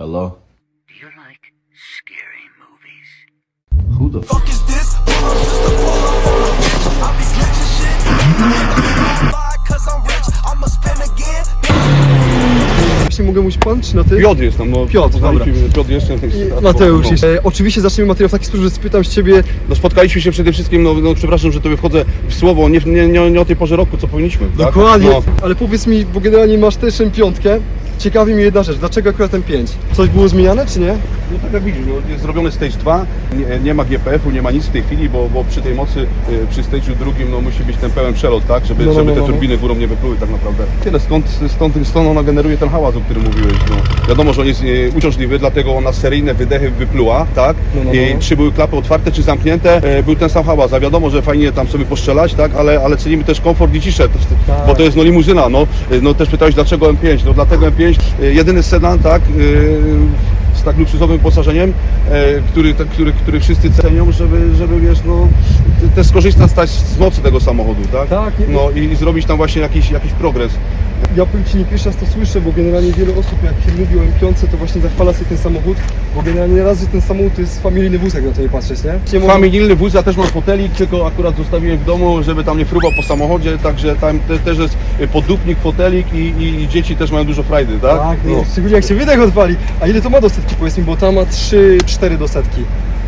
Hello? You like scary movies? Who the fuck is this? Właśnie mogę mówić pan, czy na ty? Piotr jest tam, no. Piotr, dobra. Piotr jest ten, ten I Mateusz jest. E, oczywiście zaczniemy materiał w taki sposób, że spytam się ciebie, No spotkaliśmy się przede wszystkim, no, no przepraszam, że tobie wchodzę w słowo, nie, nie, nie, nie o tej porze roku, co powinniśmy. tak? dokładnie, No. ale powiedz mi, bo generalnie masz też M5, ciekawi mnie jedna rzecz, dlaczego akurat ten 5? Coś było zmieniane, czy nie? No tak jak widzisz, no, jest zrobiony stage 2, nie, nie ma GPF-u, nie ma nic w tej chwili, bo, bo przy tej mocy, y, przy stage'u drugim, no musi być ten pełen przelot, tak, żeby, No, no, żeby no, te no, no. turbiny górą nie wypluły tak naprawdę. Tyle, skąd, stąd, stąd ona generuje ten hałas, o którym mówiłeś, no. Wiadomo, że on jest y, uciążliwy, dlatego ona seryjne wydechy wypluła, tak, No, no, no. I czy były klapy otwarte, czy zamknięte, y, był ten sam hałas, a wiadomo, że fajnie tam sobie postrzelać, tak, ale, ale cenimy też komfort i ciszę, Tak. bo to jest no limuzyna, no, Y, no też pytałeś dlaczego M5, no dlatego M5, y, jedyny sedan, tak, y, z tak luksusowym wyposażeniem, e, który, który, który wszyscy cenią, żeby, żeby wiesz, no, też skorzystać z mocy tego samochodu, tak? Tak, No i, i zrobić tam właśnie jakiś, jakiś progres. Ja powiem Ci, nie pierwszy raz to słyszę, bo generalnie wiele osób jak się mówi o M5, to właśnie zachwala sobie ten samochód, bo generalnie raz, że ten samochód to jest familijny wózek, na to nie patrzeć, nie? Familijny wóz, ja też mam fotelik, tylko akurat zostawiłem w domu, żeby tam nie fruwał po samochodzie, także tam te, też jest podupnik, fotelik i, i, i dzieci też mają dużo frajdy, tak? Tak, no. szczególnie jak się wydech odwali. A ile to ma do setki, powiedz mi, bo tam ma 3-4 do setki.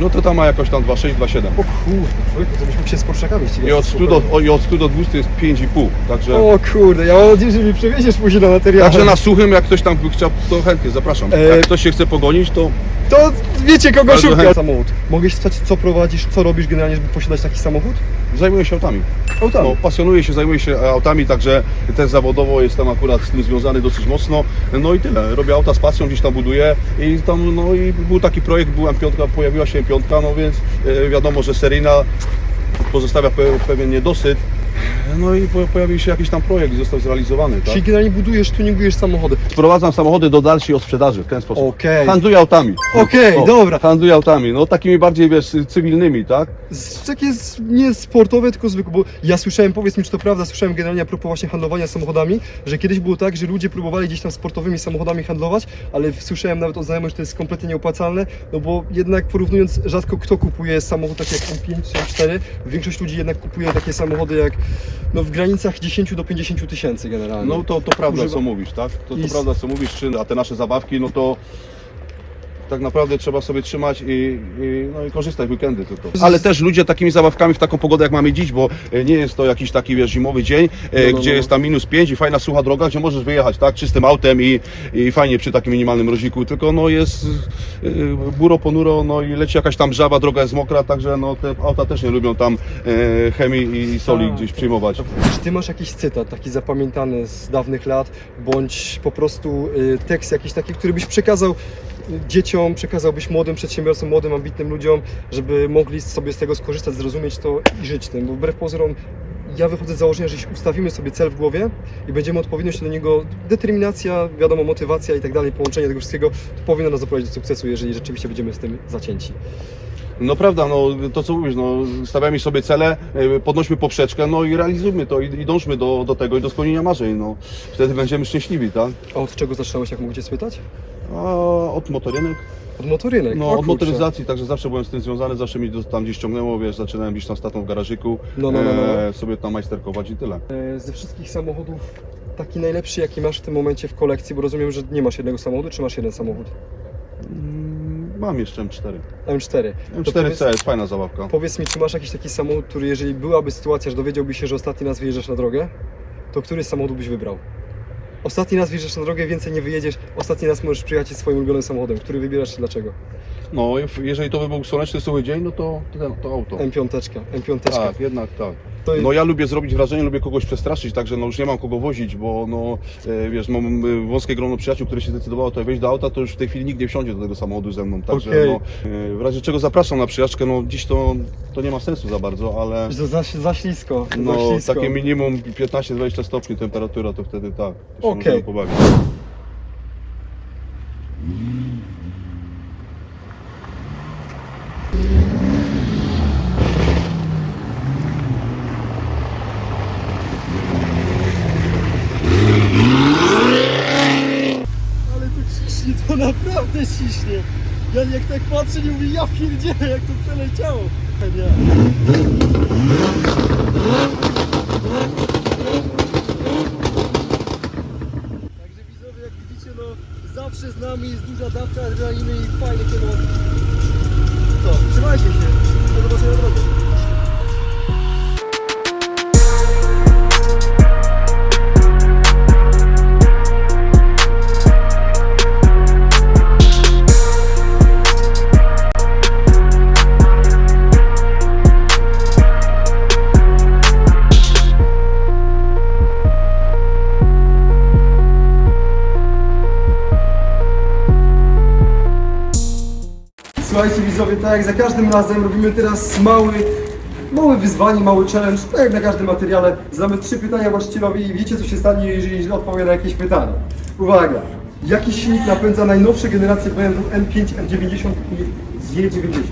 No to tam ma jakoś tam 2,6, 2,7. O kurde, człowieku, to byśmy się z Porszakami ścigali. I od 100 do, o, i od 100 do 200 jest 5,5, także... O kurde, ja mam nadzieję, że mi przewieziesz później na materiał. Także na suchym, jak ktoś tam by chciał, to chętnie zapraszam. E, Jak ktoś się chce pogonić, to To wiecie kogo chętnie. Samochód. Mogę się spytać, co prowadzisz, co robisz generalnie, żeby posiadać taki samochód? zajmuję się autami. Autami. No, pasjonuję się, zajmuję się autami, także też zawodowo jestem akurat z tym związany dosyć mocno. No i tyle. Robię auta z pasją, gdzieś tam buduję i tam, no i był taki projekt, była M5, pojawiła się M5, no więc e, wiadomo, że seryjna pozostawia pe, pewien niedosyt. No i po, pojawił się jakiś tam projekt i został zrealizowany, tak? Czyli generalnie budujesz, tuningujesz samochody. Sprowadzam samochody do dalszej odsprzedaży w ten sposób. Okej. Handluję autami. Okej, dobra. Handluję autami, no takimi bardziej, wiesz, cywilnymi, tak? Z- Takie z- nie sportowe, tylko zwykłe, bo ja słyszałem, powiedz mi, czy to prawda, słyszałem generalnie a propos właśnie handlowania samochodami, że kiedyś było tak, że ludzie próbowali gdzieś tam sportowymi samochodami handlować, ale słyszałem nawet od znajomych, że to jest kompletnie nieopłacalne, no bo jednak porównując, rzadko kto kupuje samochód taki jak M5 czy M4, większość ludzi jednak kupuje takie samochody jak, no w granicach 10 do 50 tysięcy generalnie. No to, to prawda, Używa- co mówisz, tak? To, to I s- prawda, co mówisz, czy- a te nasze zabawki, no to tak naprawdę trzeba sobie trzymać i, i, no i korzystać w weekendy tylko. Ale też ludzie takimi zabawkami w taką pogodę jak mamy dziś, bo e, nie jest to jakiś taki wiesz, zimowy dzień, e, No, no, gdzie no. jest tam minus 5 i fajna sucha droga, gdzie możesz wyjechać, tak? Czystym autem i, i fajnie przy takim minimalnym mroziku, tylko no jest e, buro ponuro, no i leci jakaś tam żaba, droga jest mokra, także no te auta też nie lubią tam e, chemii i soli Tak. gdzieś przyjmować. Czy ty masz jakiś cytat taki zapamiętany z dawnych lat, bądź po prostu y, tekst jakiś taki, który byś przekazał y, dzieciom, przekazałbyś młodym przedsiębiorcom, młodym, ambitnym ludziom, żeby mogli sobie z tego skorzystać, zrozumieć to i żyć tym, bo wbrew pozorom ja wychodzę z założenia, że jeśli ustawimy sobie cel w głowie i będziemy odpowiednio się do niego, determinacja, wiadomo, motywacja i tak dalej, połączenie tego wszystkiego, to powinno nas doprowadzić do sukcesu, jeżeli rzeczywiście będziemy z tym zacięci. No prawda, no to co mówisz, no stawiamy sobie cele, e, podnośmy poprzeczkę, no i realizujmy to i, i dążmy do, do tego i do spełnienia marzeń, no. Wtedy będziemy szczęśliwi, tak? A od czego zaczynałeś, jak mógł Cię spytać? A od motorynek? Od motorynek. No O od motoryzacji, także zawsze byłem z tym związany, zawsze mi to tam gdzieś ciągnęło, wiesz, zaczynałem gdzieś tam statą w garażyku, No, no, no, no. e, sobie tam majsterkować i tyle. E, Ze wszystkich samochodów taki najlepszy, jaki masz w tym momencie w kolekcji, bo rozumiem, że nie masz jednego samochodu, czy masz jeden samochód? Mam jeszcze M4. M4. To M4C jest fajna zabawka. Powiedz mi, czy masz jakiś taki samochód, który jeżeli byłaby sytuacja, że dowiedziałbyś się, że ostatni raz wyjeżdżasz na drogę, to który z samochodów byś wybrał? Ostatni raz wyjeżdżasz na drogę, więcej nie wyjedziesz, ostatni raz możesz przyjechać swoim ulubionym samochodem. Który wybierasz i dlaczego? No jeżeli to by był słoneczny, suchy dzień, no to to, to auto. M5, M5. Tak, jednak tak. To No ja lubię zrobić wrażenie, lubię kogoś przestraszyć, także no już nie mam kogo wozić, bo no e, wiesz, mam e, wąskie grono przyjaciół, które się zdecydowało tutaj wejść do auta, to już w tej chwili nikt nie wsiądzie do tego samochodu ze mną, także Okej. no, e, w razie czego zapraszam na przyjażdżkę, no dziś to, to nie ma sensu za bardzo, ale Za, za, za ślisko. za no ślisko. takie minimum 15-20 stopni temperatura, to wtedy tak, to się Okej. możemy pobawić. Ale tu ciśnie to naprawdę też ciśnie. Ja jak tak patrzę, nie mówię, ja pierdzielę, jak to przeleciało. Widzowie, tak jak za każdym razem robimy teraz mały, małe wyzwanie, mały challenge, tak jak na każdym materiale. Zadamy trzy pytania właścicielowi i wiecie co się stanie, jeżeli odpowie na jakieś pytanie. Uwaga! Jaki silnik napędza najnowsze generacje BMW M5, F90 i G90?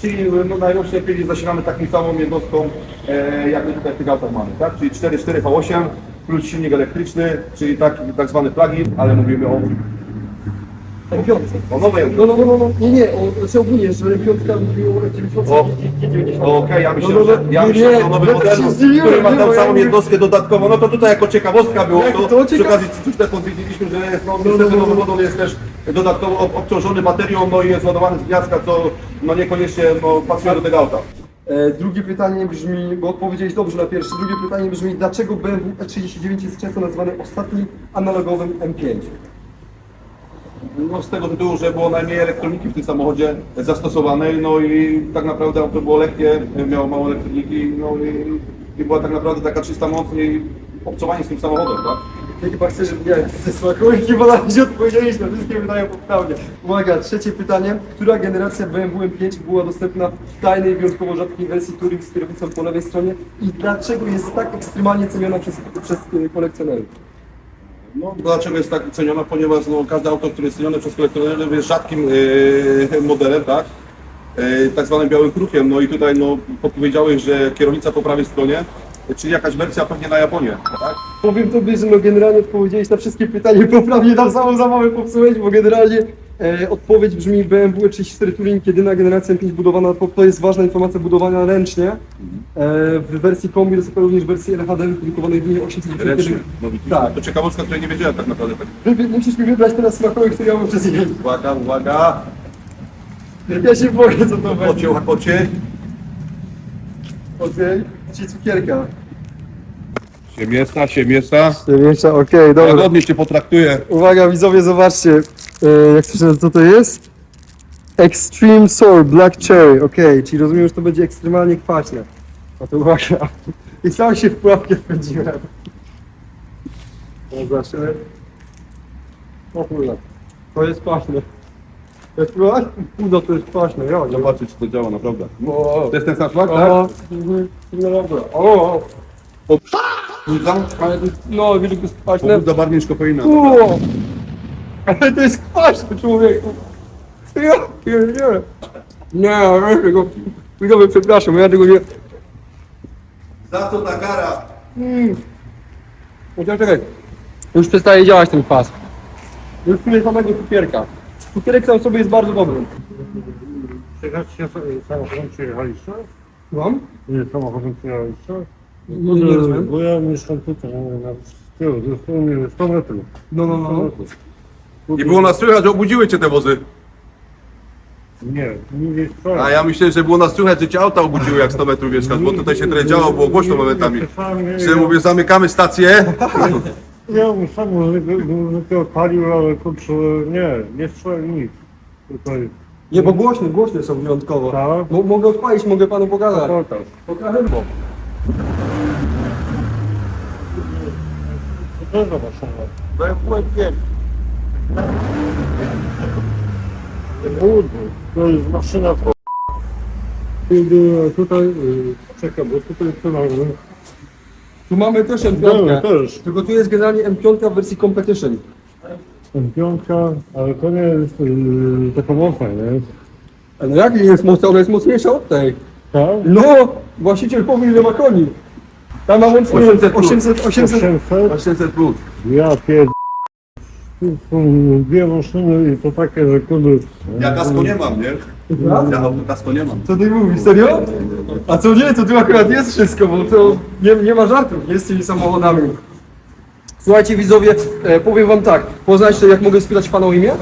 Czyli no, najnowsze chwili zasilamy taką samą jednostką, e, jak my tutaj w tych autach mamy, tak? Czyli 4.4 V8 plus silnik elektryczny, czyli tak, tak zwany plug-in, ale mówimy o, M5. o nowej No, no, no, no, no, nie, nie, o, znaczy ogólnie, że M5 mówił o F90 O, i G90. Okej, ja myślę, No, no, że, no, ja myślę, że o nowym modelu, się który ma tam całą mówię- jednostkę dodatkową, no to tutaj jako ciekawostka było Jak to, to przy ciekaw- okazji coś tak powiedzieliśmy, że jest, no, niestety nowy model jest też dodatkowo ob- obciążony baterią, no i jest ładowany z gniazdka, co no niekoniecznie no, pasuje do tego auta. E, drugie pytanie brzmi, bo odpowiedziałeś dobrze na pierwsze, drugie pytanie brzmi, dlaczego BMW E39 jest często nazywany ostatnim analogowym M5? No z tego tytułu, że było najmniej elektroniki w tym samochodzie zastosowanej, no i tak naprawdę auto było lekkie, miało mało elektroniki, no i, i była tak naprawdę taka czysta moc i obcowanie z tym samochodem, tak? Ja chyba chcę, żeby ja ze smakołyki, bo na razie odpowiedziałeś na wszystkie pytania poprawnie. Uwaga, trzecie pytanie. Która generacja BMW M5 była dostępna w tajnej, wyjątkowo rzadkiej wersji Touring z kierownicą po lewej stronie i dlaczego jest tak ekstremalnie ceniona przez, przez e, kolekcjonerów? No, dlaczego jest tak ceniona? Ponieważ no, każde auto, które jest cenione przez kolekcjonerów jest rzadkim e, modelem, tak? E, tak zwanym białym krukiem. No i tutaj no, podpowiedziałeś, że kierownica po prawej stronie, czyli jakaś wersja pewnie na Japonię, tak? Powiem tobie, że no generalnie odpowiedziałeś na wszystkie pytania poprawnie, tam samą zabawę popsułeś, bo generalnie e, odpowiedź brzmi BMW 34 Touring, jedyna generacja M5 budowana, to, to jest ważna informacja, budowana ręcznie. E, w wersji kombi, jest również w wersji LHD wyprodukowanej w linii 891. Ręcznie. No, widzisz, Tak. To ciekawostka, której nie wiedziałem tak naprawdę. Wybie- musisz mi wybrać teraz smakowy, który ja mam przez imię. Uwaga, uwaga. Ja się boję, co to będzie. Łakocie, łakocie. Okej, ci cukierka. Siemiesta, siemiesta. Siemiesza, okej, dobra. Łagodnie cię potraktuję. Uwaga, widzowie, zobaczcie, jak słyszę, co to jest? Extreme Sour Black Cherry, okej, czyli rozumiem, że to będzie ekstremalnie kwaśne. No to uwaga. I sam się w pułapkę wpędziłem. No zobaczcie. O kurwa, to jest kwaśne. To jest próbować? Udo, to jest kwaśne, ja. Zobaczyć, czy to działa naprawdę. O, To jest ten sam smak, tak? o, no dobra. O, o, ale to, no, jest kwaśne. Pobudza bardziej niż kofeina. Ale to jest kwaśne, człowieku! Ja pierdzielę. Nie, ja tego... Widzowie, przepraszam, ja tego nie... Za co ta kara? Mm. Chociaż czekaj. Już przestaje działać ten kwas. Już czuję samego cukierka. Cukierek sam w sobie jest bardzo dobry. Przyjechaliście samochodem przyjechaliście? Mam? Nie, samochodem przyjechaliście? No, nie rozumiem. Bo ja mieszkam tutaj, na z tyłu, dosłownie 100 metrów. No, no, no. 100 no. metrów. Nie było nas słychać, że obudziły cię te wozy. Nie, nie gdzieś wczoraj. A ja myślę, że było nas słychać, że cię auta obudziły jak 100 metrów mieszkasz, bo tutaj się tyle działo, było głośno momentami. Że mówię, zamykamy stację. Ja bym sam muzykę palił, ale kurczę, nie, nie słyszałem nic. Tutaj, Nie, bo głośne, głośne są wyjątkowo. tak? Mo mogę odpalić, mogę panu pokazać. Pokaż. Pokażę mu. To jest za maszyna. Budy. To jest maszyna w Budy, tutaj, y, czekaj, bo tutaj co mamy? Tu mamy też Dobra, M5. też. Tylko tu jest generalnie M5 w wersji Competition. Piątka, ale to nie jest yy, taka mocna, nie? No jak jest mocna, ona jest mocniejsza od tej. Tak? No, właściciel powie ile ma koni. Tam ma łącznie 800 plus. 800, 800, 800? 800 plus. Ja pierd... dwie maszyny i to takie, że kurde... Ja kasko nie mam, nie? Ja kasko nie mam. Co ty mówisz, serio? A co nie, to tu akurat jest wszystko, bo to nie, nie ma żartów, nie z tymi samochodami. Słuchajcie widzowie, e, powiem wam tak, poznajcie, jak mogę spytać pana o imię? E,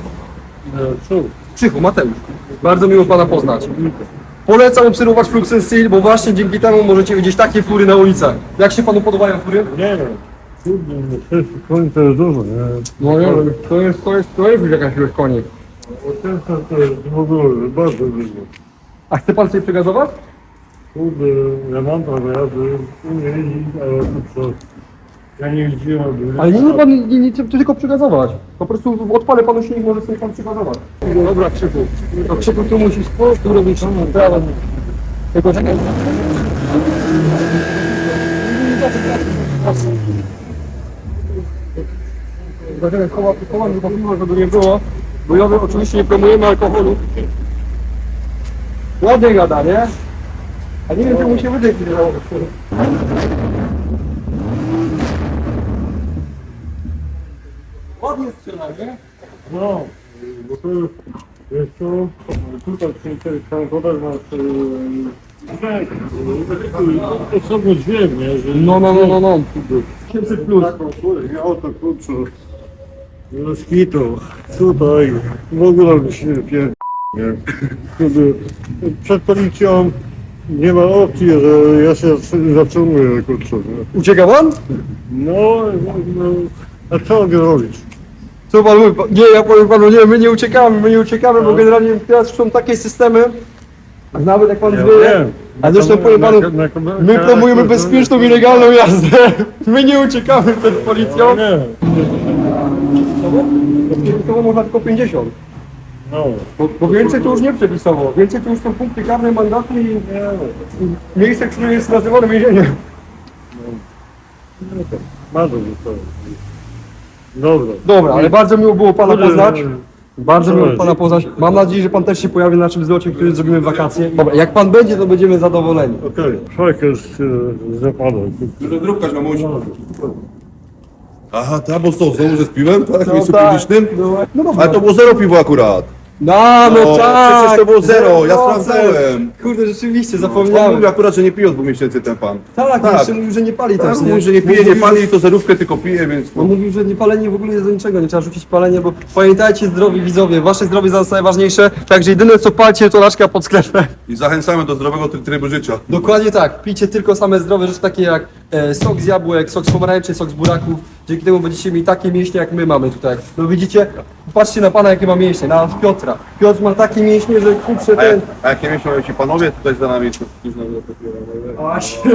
co? Krzychu, Mateusz. Bardzo miło pana poznać. Polecam obserwować Flux Seal, bo właśnie dzięki temu możecie widzieć takie fury na ulicach. Jak się panu podobają fury? Nie wiem. Kurde, no sześć koni to jest dużo, nie? No nie, to jest, to jest, to jest jakaś ilość koni. Ośmieszne to jest w ogóle bardzo dużo. A chce pan sobie przegazować? Kurde, ja mam prawo jazdy, umiem jeździć, ale to co? Ja nie jeździłem. Ale nie ma pan nie, nie, nie, tylko przygazować. Po prostu odpalę panu silnik, może sobie pan przygazować. Dobra, Krzyku. To Krzyku, tu musisz po prostu robić prawo. Tylko czekaj. Zaczekaj, koła, koła popiło, żeby nie było. Bo ja oczywiście nie promujemy alkoholu. Ładnie gada, nie? A nie wiem, czy mu się wydech nie dało. Ładnie strzela, nie? No, bo to jest, wiesz co, tutaj tych samochodach masz yy, dźwięk, yy, osobny dźwięk, nie? Że No, no, no, no, no. 800 plus. Kulę, ja o to kurczę, z kitu, tutaj, w ogóle mi się pier... nie? Przed policją nie ma opcji, że ja się zatrzymuję, kurczę, nie? Ucieka pan? No, no, a co mogę robić? Co pan mówi? Nie, ja powiem panu, nie, my nie uciekamy, my nie uciekamy, bo generalnie teraz są takie systemy, nawet jak pan wie, a zresztą powiem panu, my promujemy bezpieczną i legalną jazdę. My nie uciekamy przed policją. Nie, Przepisowo można tylko 50. no. Bo, bo więcej to już nie przepisowo. Więcej to już są punkty karne, mandaty i i miejsce, które jest nazywane więzieniem. Bardzo zostało. Dobra. Dobra, ale bardzo miło było pana poznać. no, Bardzo miło pana poznać. Mam nadzieję, że pan też się pojawi na naszym zlocie, który zrobimy w wakacje. Dobra, jak pan będzie, to będziemy zadowoleni. Okej, okay. jest e. Drówka na musi. Aha, ta, bo co, znowu ze z piwem, tak? W miejscu tak. publicznym? No, no dobra. Ale to było zero piwa akurat. No, no, No, tak! przecież to było zero, ja procent. sprawdzałem. Kurde, rzeczywiście, On zapomniałem. mówił akurat, że nie pije od dwóch miesięcy ten pan. tak, tak. jeszcze mówił, że nie pali Tak, też, mówi, że nie pije, nie Mówił, pali, to zerówkę tylko pije, więc... On mówił, że nie palenie w ogóle jest do niczego, nie trzeba rzucić palenie, bo pamiętajcie, zdrowi widzowie, wasze zdrowie jest najważniejsze, także jedyne co palcie to laczka pod sklepem. I zachęcamy do zdrowego try- trybu życia. Dokładnie tak, pijcie tylko same zdrowe rzeczy takie jak sok z jabłek, sok z pomarańczy, sok z buraków, dzięki temu będziecie mieli takie mięśnie jak my mamy tutaj. No widzicie, patrzcie na pana jakie ma mięśnie, na Piotra. Piotr ma takie mięśnie, że kurczę A, jak, ten... a jakie myślą ci panowie tutaj za nami? To, Właśnie.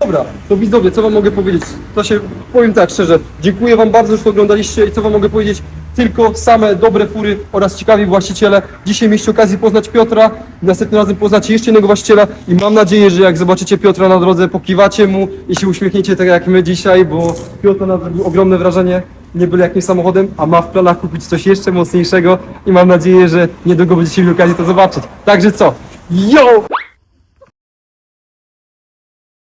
Dobra, to widzowie, co wam mogę powiedzieć? To się, powiem tak szczerze, dziękuję wam bardzo, że to oglądaliście i co wam mogę powiedzieć? Tylko same dobre fury oraz ciekawi właściciele. Dzisiaj mieliście okazję poznać Piotra, następnym razem poznacie jeszcze innego właściciela i mam nadzieję, że jak zobaczycie Piotra na drodze, pokiwacie mu i się uśmiechniecie tak jak my dzisiaj, bo Piotr na zrobił ogromne wrażenie, nie byle jakimś samochodem, a ma w planach kupić coś jeszcze mocniejszego i mam nadzieję, że niedługo będziecie mieli okazję to zobaczyć. Także co? Yo!